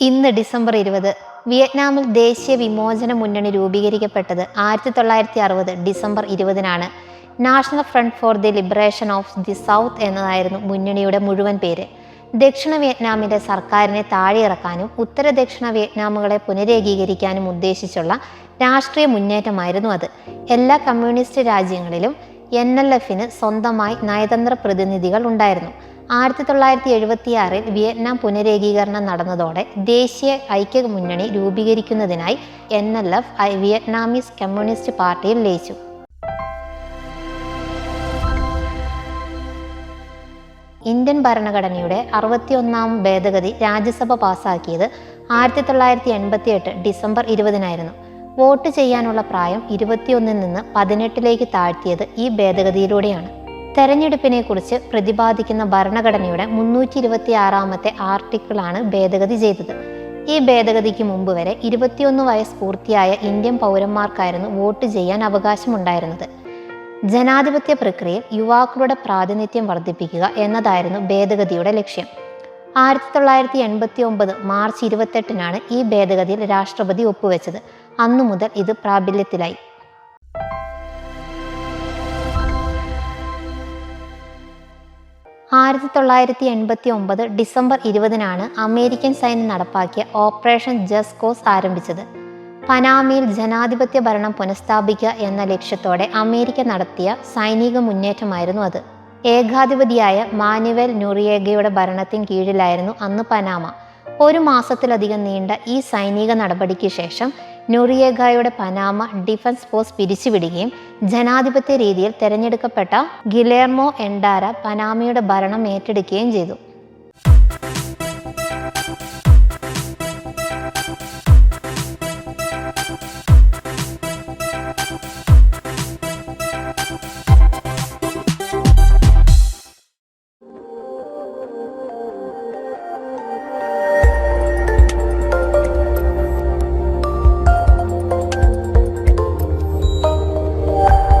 ഇന്ന് ഡിസംബർ ഇരുപത് വിയറ്റ്നാമിൽ ദേശീയ വിമോചന മുന്നണി രൂപീകരിക്കപ്പെട്ടത് ആയിരത്തി തൊള്ളായിരത്തി അറുപത് December ഇരുപതിനാണ്. National Front for the Liberation of the South എന്നതായിരുന്നു മുന്നണിയുടെ മുഴുവൻ പേര്. ദക്ഷിണ വിയറ്റ്നാമിലെ സർക്കാരിനെ താഴെയിറക്കാനും ഉത്തര ദക്ഷിണ വിയറ്റ്നാമുകളെ പുനരേകീകരിക്കാനും ഉദ്ദേശിച്ചുള്ള രാഷ്ട്രീയ മുന്നേറ്റമായിരുന്നു അത്. എല്ലാ കമ്മ്യൂണിസ്റ്റ് രാജ്യങ്ങളിലും എൻ എൽ എഫിന് സ്വന്തമായി നയതന്ത്ര പ്രതിനിധികൾ ഉണ്ടായിരുന്നു. ആയിരത്തി തൊള്ളായിരത്തി എഴുപത്തിയാറിൽ വിയറ്റ്നാം പുനരേകീകരണം നടന്നതോടെ ദേശീയ ഐക്യ മുന്നണി രൂപീകരിക്കുന്നതിനായി N L F Vietnamese Communist പാർട്ടിയിൽ ലയിച്ചു. ഇന്ത്യൻ ഭരണഘടനയുടെ അറുപത്തിയൊന്നാം ഭേദഗതി രാജ്യസഭ പാസാക്കിയത് ആയിരത്തി തൊള്ളായിരത്തി എൺപത്തി എട്ട് ഡിസംബർ ഇരുപതിനായിരുന്നു. വോട്ട് ചെയ്യാനുള്ള പ്രായം ഇരുപത്തിയൊന്നിൽ നിന്ന് പതിനെട്ടിലേക്ക് താഴ്ത്തിയത് ഈ ഭേദഗതിയിലൂടെയാണ്. തെരഞ്ഞെടുപ്പിനെ കുറിച്ച് പ്രതിപാദിക്കുന്ന ഭരണഘടനയുടെ മുന്നൂറ്റി ഇരുപത്തി ആറാമത്തെ ആർട്ടിക്കിളാണ് ഭേദഗതി ചെയ്തത്. ഈ ഭേദഗതിക്ക് മുമ്പ് വരെ ഇരുപത്തിയൊന്ന് വയസ്സ് പൂർത്തിയായ ഇന്ത്യൻ പൗരന്മാർക്കായിരുന്നു വോട്ട് ചെയ്യാൻ അവകാശമുണ്ടായിരുന്നത്. ജനാധിപത്യ പ്രക്രിയയിൽ യുവാക്കളുടെ പ്രാതിനിധ്യം വർദ്ധിപ്പിക്കുക എന്നതായിരുന്നു ഭേദഗതിയുടെ ലക്ഷ്യം. ആയിരത്തി തൊള്ളായിരത്തി എൺപത്തി ഒമ്പത് മാർച്ച് ഇരുപത്തെട്ടിനാണ് ഈ ഭേദഗതിയിൽ രാഷ്ട്രപതി ഒപ്പുവെച്ചത്. അന്നു മുതൽ ഇത് പ്രാബല്യത്തിലായി. ആയിരത്തി തൊള്ളായിരത്തി എൺപത്തി ഒമ്പത് ഡിസംബർ ഇരുപതിനാണ് അമേരിക്കൻ സൈന്യം നടപ്പാക്കിയ ഓപ്പറേഷൻ ജസ് കോസ് ആരംഭിച്ചത്. പനാമയിൽ ജനാധിപത്യ ഭരണം പുനഃസ്ഥാപിക്കുക എന്ന ലക്ഷ്യത്തോടെ അമേരിക്ക നടത്തിയ സൈനിക മുന്നേറ്റമായിരുന്നു അത്. ഏകാധിപതിയായ മാനുവൽ നുറിയേഗയുടെ ഭരണത്തിന് കീഴിലായിരുന്നു അന്ന് പനാമ. ഒരു മാസത്തിലധികം നീണ്ട ഈ സൈനിക നടപടിക്ക് ശേഷം നുറിയേഗയുടെ പനാമ ഡിഫൻസ് ഫോഴ്സ് പിരിച്ചുവിടുകയും ജനാധിപത്യ രീതിയിൽ തെരഞ്ഞെടുക്കപ്പെട്ട ഗിലേർമോ എൻഡാര പനാമയുടെ ഭരണം ഏറ്റെടുക്കുകയും ചെയ്തു.